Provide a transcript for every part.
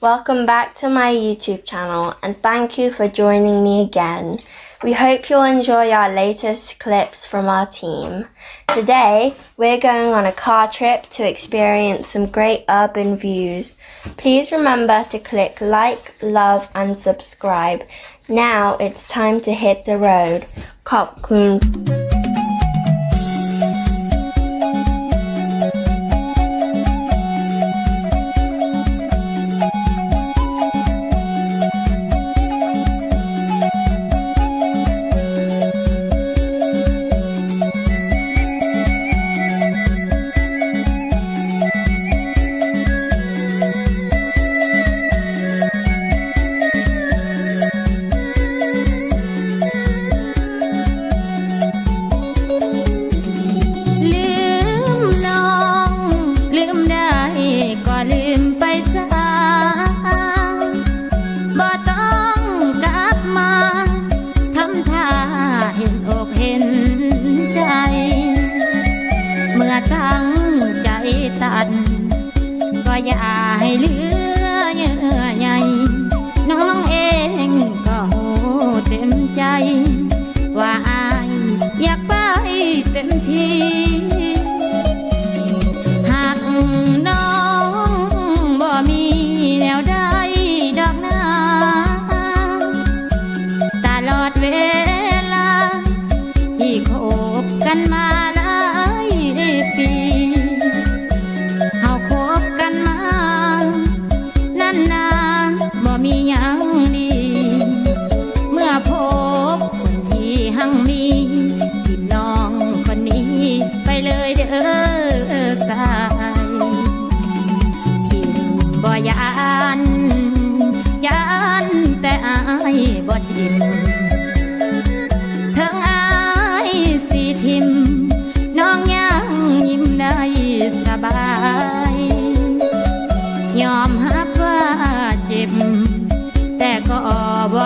Welcome back to my YouTube channel and thank you for joining me again. We hope you'll enjoy our latest clips from our team. Today, we're going on a car trip to experience some great urban views. Please remember to click like, love and subscribe. Now it's time to hit the road. Cop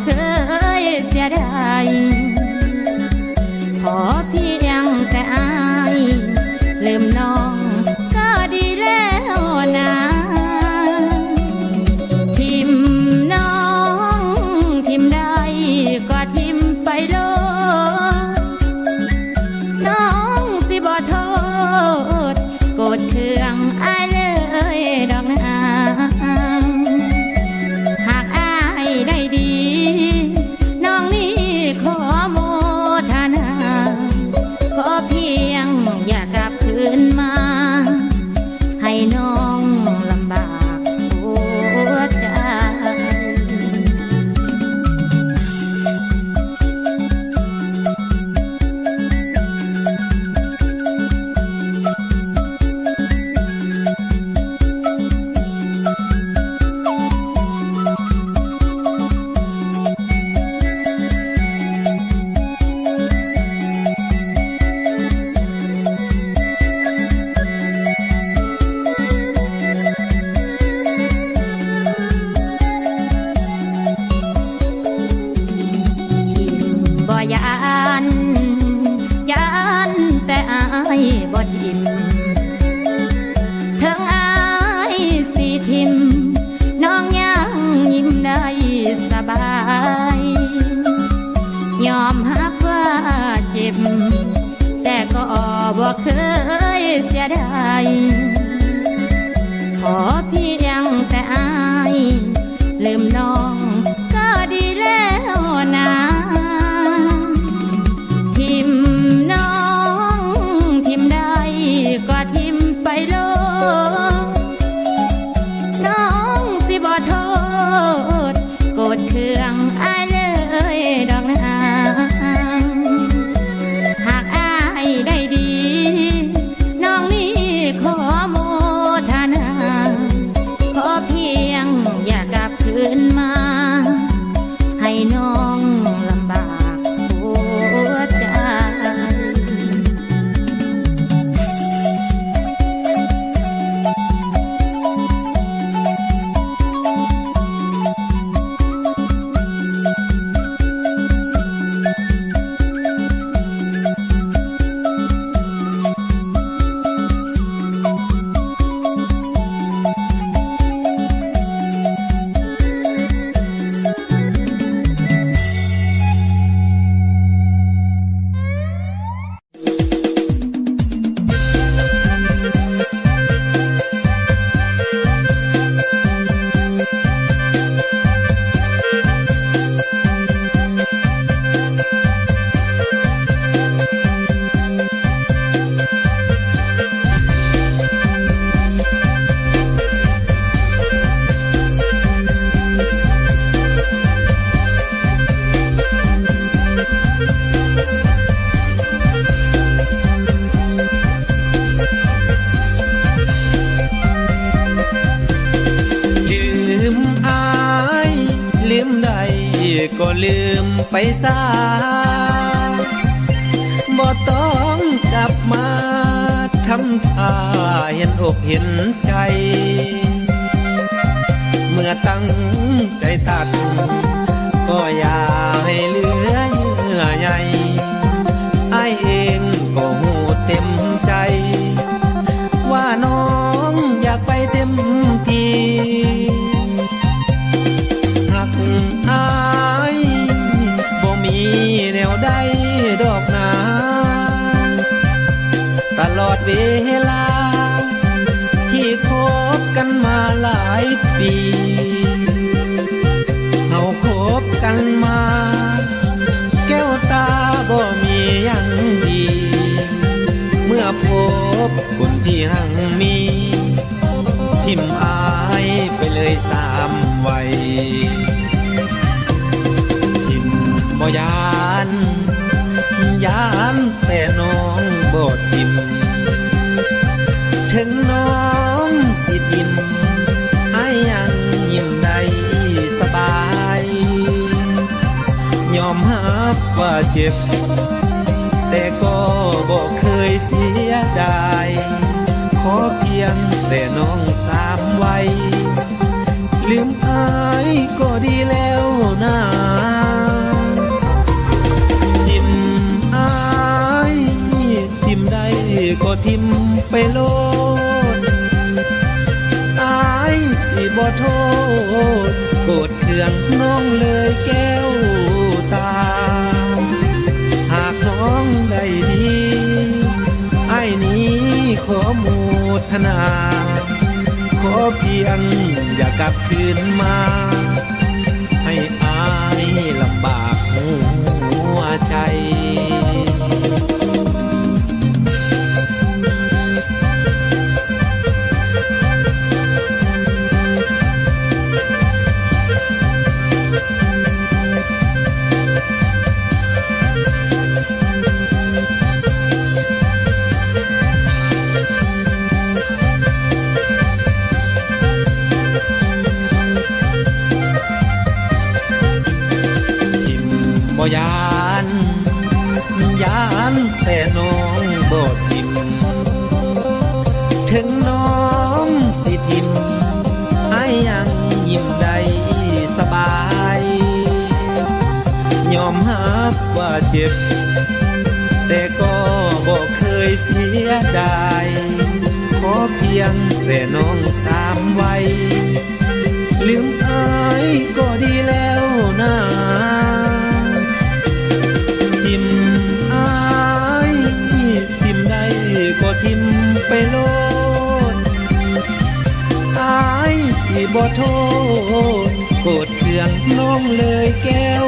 walker เมื่อตั้งใจตัด ก็อย่าให้เหลือ คนที่หังมี ทิมอายไปเลยสามวัยทิมบ่ยานยานแต่น้องบ่ทิม ถึงน้องสิทิมไอ้ายยังยิ้มได้สบาย ยอมรับว่าเจ็บ แต่ก็บอกเคยเสียดาย อเพียงแต่น้องสามไว้ลืมอายก็ดีแล้วนะทิมอายทิมได้ก็ทิมไปโลดอายสิบ่โทษโกรธเคืองน้องเลยแก้วตา หากน้องได้ดีไอ้ายนี้ขอมู ทนา ขอเพียงอย่ากลับคืนมา ให้อายลำบากหัวใจ เจ็บ แต่ก็บอกเคยเสียดายขอเพียงแต่น้องสามไว้ลืมอายก็ดีแล้วนะทิมอายทิมได้ก็ทิมไปโลดอายสิบ่โทษโกรธเคืองน้องเลยแก้ว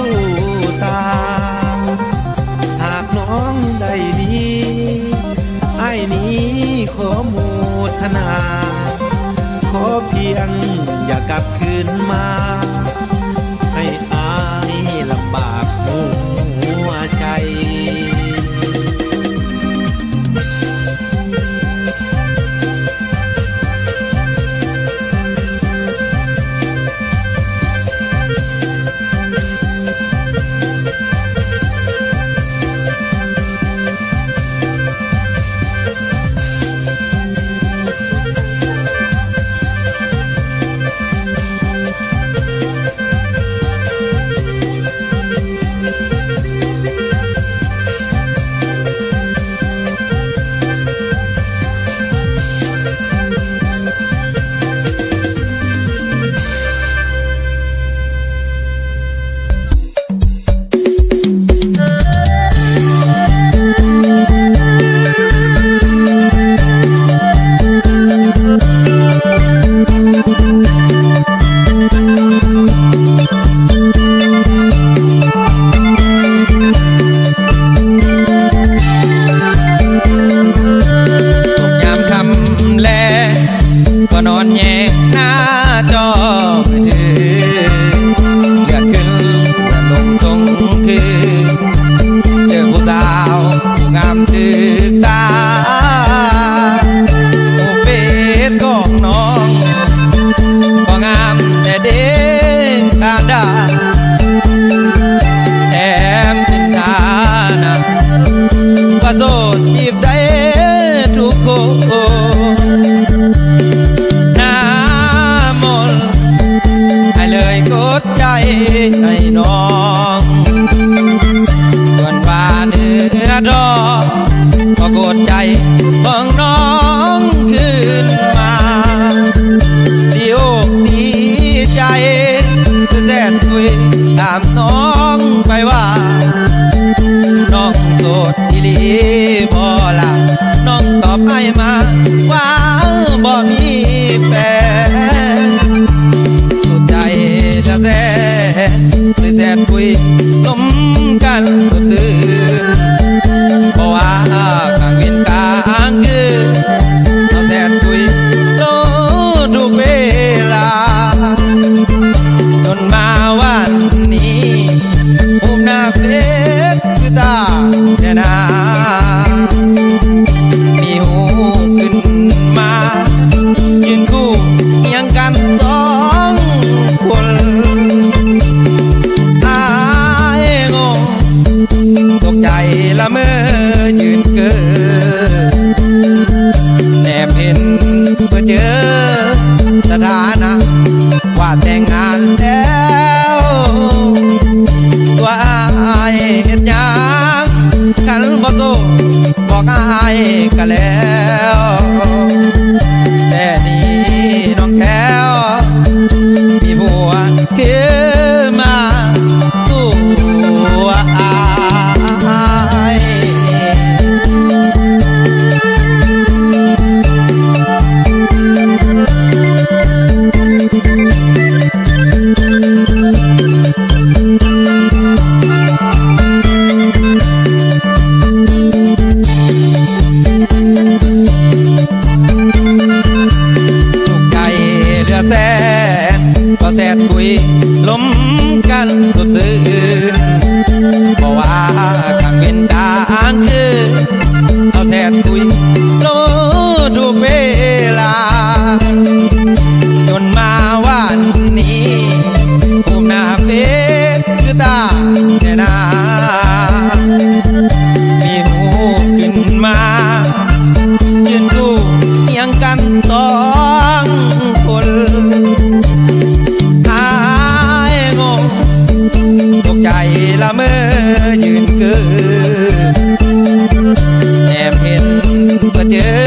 ตา นี้ขอโมทนา ขอเพียงอย่ากลับคืนมา ละเมื่อยืนเกือแอบเห็นเพื่อเจอ